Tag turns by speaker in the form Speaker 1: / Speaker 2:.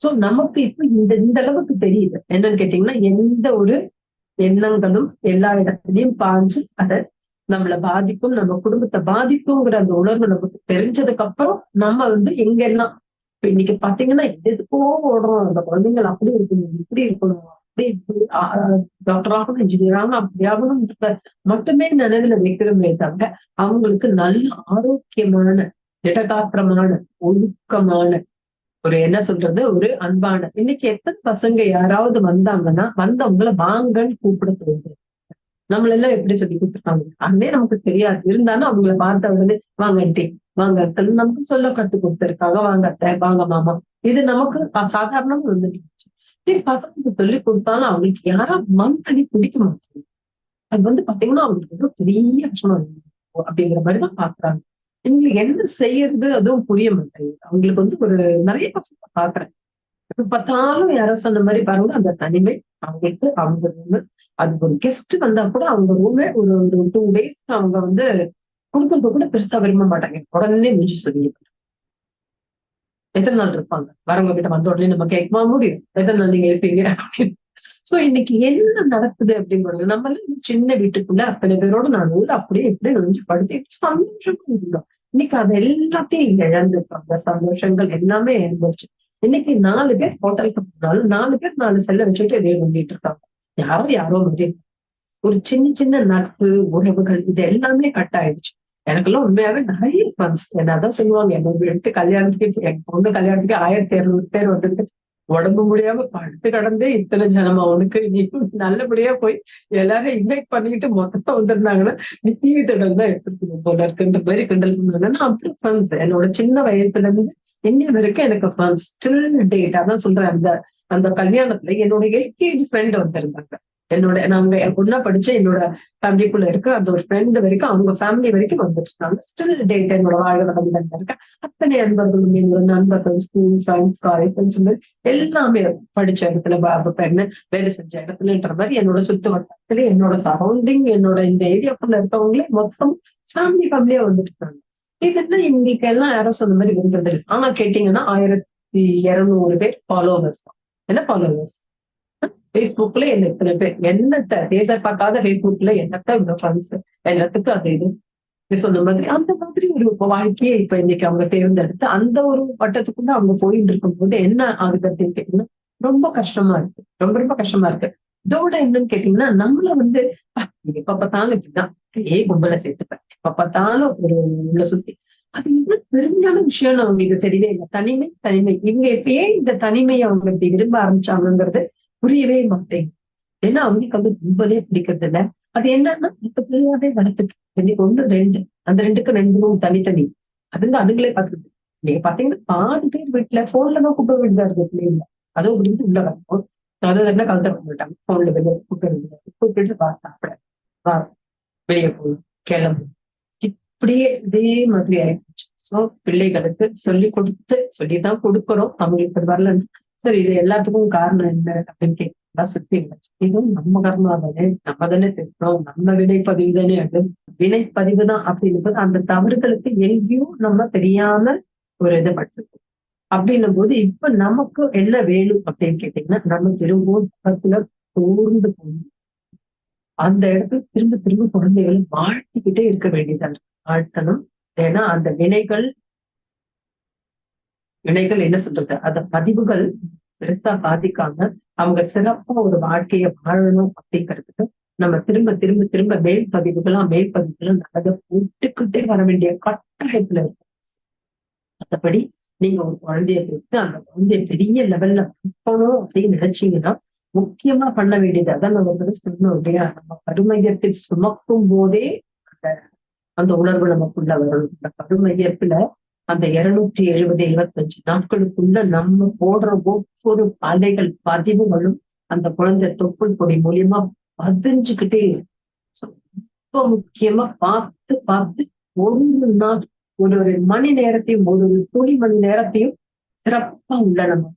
Speaker 1: So நமக்கு இப்ப இந்த இந்த அளவுக்கு தெரியுது. என்னன்னு கேட்டீங்கன்னா எந்த ஒரு எண்ணங்களும் எல்லா இடத்துலயும் பாஞ்சு அதை நம்மள பாதிக்கும் நம்ம குடும்பத்தை பாதிக்குங்கிற அந்த உணர்வு நமக்கு தெரிஞ்சதுக்கு அப்புறம் நம்ம வந்து எங்கெல்லாம் இப்ப இன்னைக்கு பாத்தீங்கன்னா எதுக்கோ ஓடுறோம். அந்த குழந்தைங்கள் அப்படி இருக்கணும் இப்படி இருக்கணும் அப்படி இப்படி டாக்டர் ஆகணும் இன்ஜினியர் ஆகணும் அப்படி ஆகணும் மட்டுமே நினைவுல வைக்கிறோமே தவிர அவங்களுக்கு நல்ல ஆரோக்கியமான திடகாத்திரமான ஒழுக்கமான ஒரு என்ன சொல்றது? ஒரு அன்பான. இன்னைக்கு எத்தனை பசங்க யாராவது வந்தாங்கன்னா வந்தவங்களை வாங்கன்னு கூப்பிட தோணுது நம்மள எல்லாம் எப்படி சொல்லி கூப்பிட்டுருக்காங்க அன்னே நமக்கு தெரியாது. இருந்தாலும் அவங்கள பார்த்த உடனே வாங்க ஆண்டி வாங்க அக்கள் நமக்கு சொல்ல கத்து கொடுத்துருக்காங்க வாங்க அத்தை வாங்க மாமா. இது நமக்கு சாதாரணமா வந்துட்டு பசங்களுக்கு சொல்லி கொடுத்தாலும் அவங்களுக்கு யாரா மண் பண்ணி பிடிக்க மாட்டாங்க. அது வந்து பாத்தீங்கன்னா அவங்களுக்கு ஏதோ பெரிய விஷயம் அப்படிங்கிற மாதிரிதான் பாக்குறாங்க. இவங்களுக்கு என்ன செய்யறது அதுவும் புரிய மாட்டேங்குது அவங்களுக்கு வந்து ஒரு நிறைய பசங்க பாக்குறேன். இப்ப பார்த்தாலும் யாரோ சொன்ன மாதிரி பாருங்க அந்த தனிமை அவங்களுக்கு அவங்க ரூம் அது ஒரு கெஸ்ட் வந்தா கூட அவங்க ரூமே ஒரு ஒரு டூ டேஸ்க்கு அவங்க வந்து கொடுக்கறது கூட பெருசா விரும்ப மாட்டாங்க. உடனே முடிஞ்சு சொல்லி எத்தனை நாள் இருப்பாங்க? வரவங்க கிட்ட வந்த உடனே நம்ம கேட்கமா? முடியும். எத்தனை நாள் நீங்க இருப்பீங்க? அப்படின்னு. சோ இன்னைக்கு என்ன நடக்குது அப்படிங்கிறது நம்ம சின்ன வீட்டுக்குள்ள அத்தனை பேரோட நான் ஊர் அப்படியே எப்படி நொஞ்சு படுத்தி சந்தோஷமா இருந்தோம். இன்னைக்கு அது எல்லாத்தையும் இழந்துருக்காங்க. சந்தோஷங்கள் எல்லாமே இழந்துருச்சு இன்னைக்கு நாலு பேர் ஹோட்டலுக்கு போனாலும் நாலு பேர் நாலு செல்ல வச்சுட்டு இதே பண்ணிட்டு இருக்காங்க. யாரோ யாரோ மாதிரி. ஒரு சின்ன சின்ன நட்பு உறவுகள் இது எல்லாமே கட் ஆயிடுச்சு. எனக்கெல்லாம் உண்மையாவே நிறைய ஃப்ரெண்ட்ஸ் என்னதான் சொல்லுவாங்க எங்க வீட்டு கல்யாணத்துக்கு என் பொண்ணு கல்யாணத்துக்கு ஆயிரத்தி இருநூறு பேர் வந்துட்டு உடம்பு முடியாம படுத்து கடந்தே இத்தனை ஜனமா? உனக்கு நீ நல்லபடியா போய் எல்லாரும் இன்வைட் பண்ணிட்டு மொத்தமா வந்திருந்தாங்கன்னா நீ டிவி தொடர் தான் எடுத்துக்கணும் போல இருக்குன்ற மாதிரி கிண்டல் பண்ணாங்கன்னா அப்படி ஃப்ரெண்ட்ஸ் என்னோட சின்ன வயசுல இருந்து இன்னும் வரைக்கும் எனக்கு ஃப்ரெண்ட்ஸ் ஸ்டில் டேட் அதான் சொல்றேன். அந்த அந்த கல்யாணத்துல என்னோட எல்கேஜி ஃப்ரெண்ட் வந்திருந்தாங்க என்னோட நாங்க பொண்ணா படிச்ச என்னோட ஃபேமிலிக்குள்ள இருக்க அந்த ஒரு ஃப்ரெண்ட் வரைக்கும் அவங்க ஃபேமிலி வரைக்கும் வந்துட்டு இருக்காங்க ஸ்டில் டேட் என்னோட வாழ்க்கை வழிதான் இருக்க. அத்தனை அன்பர்களும் என்னோட நண்பர்கள் ஸ்கூல் ஃப்ரெண்ட்ஸ் காலேஜ் ஃப்ரெண்ட்ஸ் எல்லாமே படிச்ச இடத்துல பெண்ணு வேலை செஞ்ச இடத்துலன்ற மாதிரி என்னோட சுத்து வட்டத்துல என்னோட சரௌண்டிங் என்னோட இந்த ஏரியாக்குள்ள இருக்கவங்களே மொத்தம் ஃபேமிலி ஃபேமிலியா வந்துட்டு இருக்காங்க இதுன்னா இவங்களுக்கு எல்லாம் யாரும் சொன்ன மாதிரி விரும்புறது ஆனா கேட்டீங்கன்னா ஆயிரத்தி இருநூறு பேர் ஃபாலோவர்ஸ் தான். என்ன ஃபாலோவர்ஸ் ஃபேஸ்புக்ல என்ன இத்தனை பேர் என்னத்த தேச பார்க்காத ஃபேஸ்புக்ல என்னத்த இவ்வளவு ஃப்ரெண்ட்ஸ் எல்லாத்துக்கும் அது இது. சொன்ன மாதிரி அந்த மாதிரி ஒரு வாழ்க்கையை இப்ப இன்னைக்கு அவங்க தேர்ந்தெடுத்து அந்த ஒரு வட்டத்துக்குள்ள அவங்க போயிட்டு இருக்கும் போது என்ன ஆகுது அப்படின்னு கேட்டீங்கன்னா ரொம்ப கஷ்டமா இருக்கு. ரொம்ப ரொம்ப கஷ்டமா இருக்கு. இதோட என்னன்னு கேட்டீங்கன்னா நம்மள வந்து எப்ப பார்த்தாலும் இப்படிதான் ஏ கும்பல சேர்த்துப்பேன். எப்ப பார்த்தாலும் ஒரு உள்ள சுத்தி. அது இன்னும் பெருமையான விஷயம் அவங்களுக்கு தெரியவே இல்லை. தனிமை தனிமை. இவங்க எப்பயே இந்த தனிமையை அவங்க இப்படி விரும்ப ஆரம்பிச்சாங்கிறது புரியவே மாட்டேன். ஏன்னா அவங்களுக்கு வந்து ரொம்பவே பிடிக்கிறது இல்ல அது என்னன்னா மத்த பிள்ளையாவே வளர்த்துட்டு இன்னைக்கு ஒண்ணு ரெண்டு. அந்த ரெண்டுக்கு ரெண்டு தனித்தனி. அதுங்க அதுங்களே பாத்துக்குது நீங்க பாத்தீங்கன்னா பாதி பேர் வீட்டுல போன்ல தான் கூப்பிட வேண்டியதா இருக்கு பிள்ளைங்க அதுவும் அப்படின்னு உள்ள வரணும் அதை என்ன கலந்து பண்ணிட்டாங்க போன்ல வெளியே கூப்பிட வேண்டியது கூப்பிட்டு வா சாப்பிட. வா. வெளியே போகணும் கிளம்பு. இப்படியே இதே மாதிரி ஆயிடுச்சு சோ பிள்ளைகளுக்கு சொல்லி கொடுத்து சொல்லிதான் கொடுக்குறோம். அவங்களுக்கு வரலன்னு சரி இது எல்லாத்துக்கும் காரணம் என்ன அப்படின்னு கேட்டா சுத்தி இதுவும் நம்ம கர்மா தானே நம்ம தானே திட்டோம் நம்ம வினைப்பதிவு தானே அது. வினைப்பதிவு தான் அப்படின்னும் அந்த தவறுகளுக்கு எங்கேயோ நம்ம தெரியாம ஒரு இது பட்டிருக்கோம். அப்படின்னும் போது இப்ப நமக்கு என்ன வேணும் அப்படின்னு கேட்டீங்கன்னா நம்ம திரும்பவும் பக்கத்துல தோர்ந்து போய் அந்த இடத்துல திரும்ப திரும்ப குழந்தைகளும் வாழ்த்திக்கிட்டே இருக்க வேண்டியதா இருக்கு வாழ்த்தணும். ஏன்னா அந்த வினைகள் வினைகள் என்ன சொல்றது? அந்த பதிவுகள் பெருசா பாதிக்காம அவங்க சிறப்பா ஒரு வாழ்க்கைய வாழணும் அப்படிங்கிறதுக்கு நம்ம திரும்ப திரும்ப திரும்ப மேல் பதிவுகளா மேல் பதிவுகளும் நல்லதை போட்டுக்கிட்டே வர வேண்டிய கட்டாயத்துல இருக்கும். மற்றபடி நீங்க ஒரு குழந்தைய பெற்று அந்த குழந்தைய பெரிய லெவல்ல போகணும் அப்படின்னு நினைச்சீங்கன்னா முக்கியமா பண்ண வேண்டியது அதான் நம்ம வந்து சொன்னோம் இல்லையா? நம்ம கருமையத்தில் சுமக்கும் போதே அந்த அந்த உணர்வு நமக்குள்ள வரணும் இந்த கருமையத்துல அந்த இருநூற்றி எழுபது எழுபத்தஞ்சு நாட்களுக்குள்ள நம்ம போடுற ஒவ்வொரு அலைகள் பதிவுகளும் அந்த குழந்தை தொப்புள் கொடி மூலியமா பதிஞ்சுக்கிட்டே ரொம்ப முக்கியமா பார்த்து பார்த்து ஒரு நாள் ஒரு ஒரு மணி நேரத்தையும் ஒரு துணி மணி நேரத்தையும் சிறப்பா உள்ள நம்ம